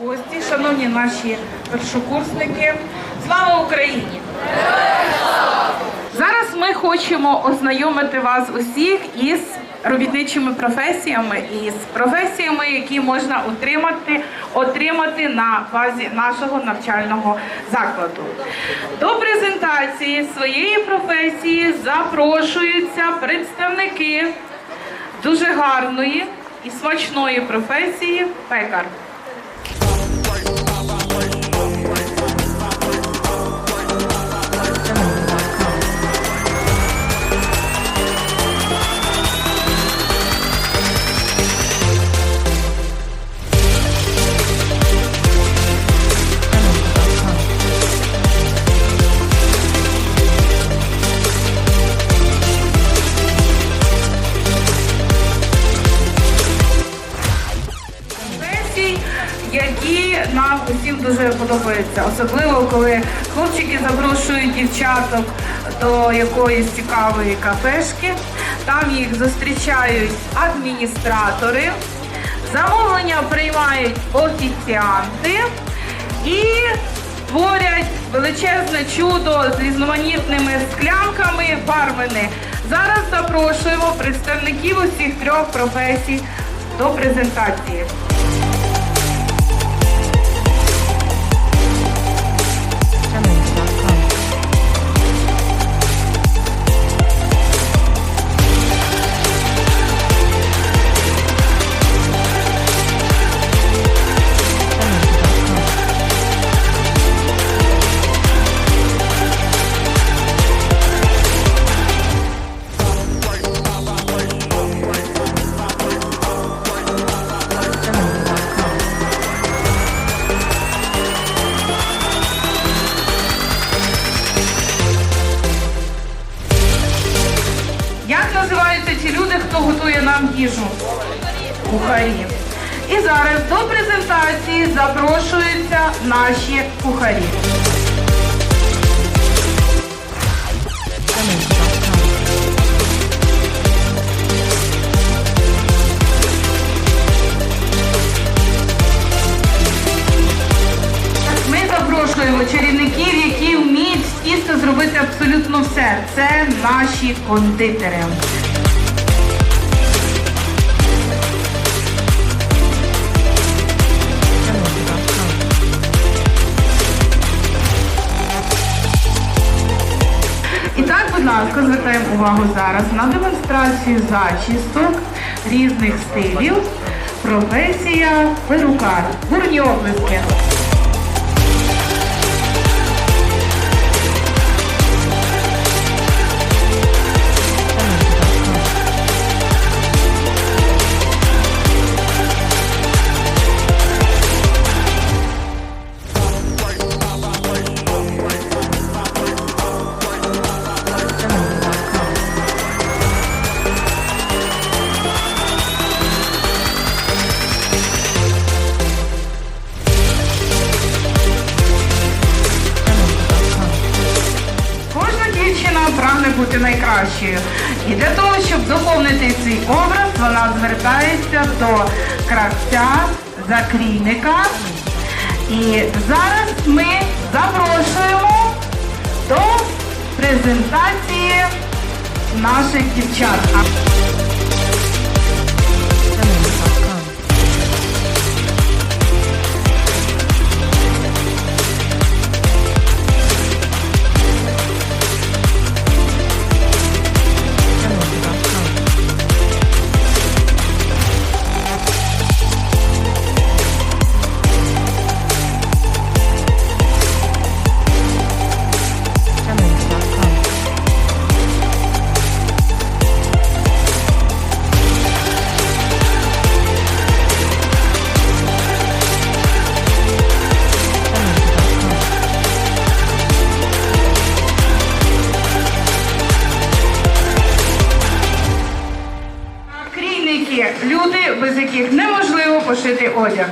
Гості, шановні наші першокурсники, слава Україні! Зараз ми хочемо ознайомити вас усіх із робітничими професіями і з професіями, які можна отримати, отримати на базі нашого навчального закладу. До презентації своєї професії запрошуються представники дуже гарної і смачної професії пекар. Які нам усім дуже подобаються. Особливо коли хлопчики запрошують дівчаток до якоїсь цікавої кафешки. Там їх зустрічають адміністратори, замовлення приймають офіціанти і творять величезне чудо з різноманітними склянками бармени. Зараз запрошуємо представників усіх трьох професій до презентації. Нам їжу? Кухарі. І зараз до презентації запрошуються наші кухарі. Ми запрошуємо чарівників, які вміють з зробити абсолютно все. Це наші кондитери. Ласка, звертаємо увагу зараз на демонстрацію зачісток різних стилів. Професія перукар. Бурні оплески. Дівчина прагне бути найкращою. І для того, щоб доповнити цей образ, вона звертається до кравця, закрійника. І зараз ми запрошуємо до презентації наших дівчат. Люди, без яких неможливо пошити одяг.